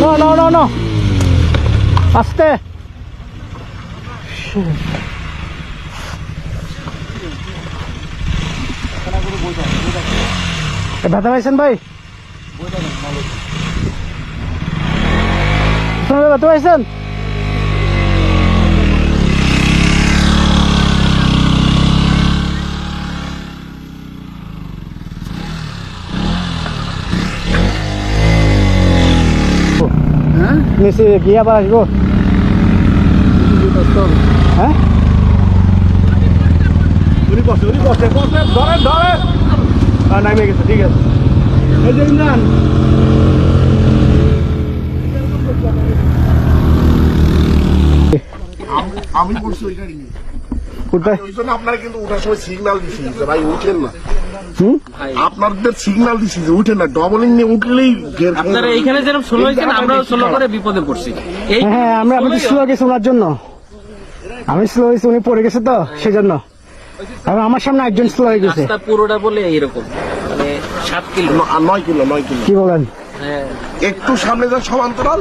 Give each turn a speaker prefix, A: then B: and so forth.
A: No, no, no, no. Aste. Shit. ব্যথা পাইছেন ভাই আপনারা ব্যথা পাইছেন
B: হ্যাঁ?
A: নিচে গিয়ে আবার আসব। হ্যাঁ?
B: উনি বসে উনি বসে বসে ধরেন আর নামে গেছে ঠিক আছে। এই যে ইমরান।
C: আমি বলছি ওই
A: কোথায়?
C: ওই জন্য আপনারা কিন্তু ওঠার সময় সিগন্যাল দিছি যে ভাই উঠেন না। আপনাদের সিগন্যাল দিছি যে উঠেন না ডবলিং নিয়ে উঠলেই
D: আপনারা
C: যাবে।
D: এইখানে যেরকম ষোলো হয়েছেন আমরাও
C: বেশি
D: করে বিপদে পড়ছি।
A: হ্যাঁ আমরা আমি স্লো গেছি ওনার জন্য। আমি স্লো হয়েছি উনি পড়ে গেছে তো সেজন্য। আর আমার সামনে একজন স্লো হয়ে গেছে।
D: রাস্তা পুরোটা বলে এইরকম মানে সাত কিলো।
C: নয় কিলো নয় কিলো।
A: কি বলেন?
D: হ্যাঁ।
C: একটু সামনে যান সমান্তরাল।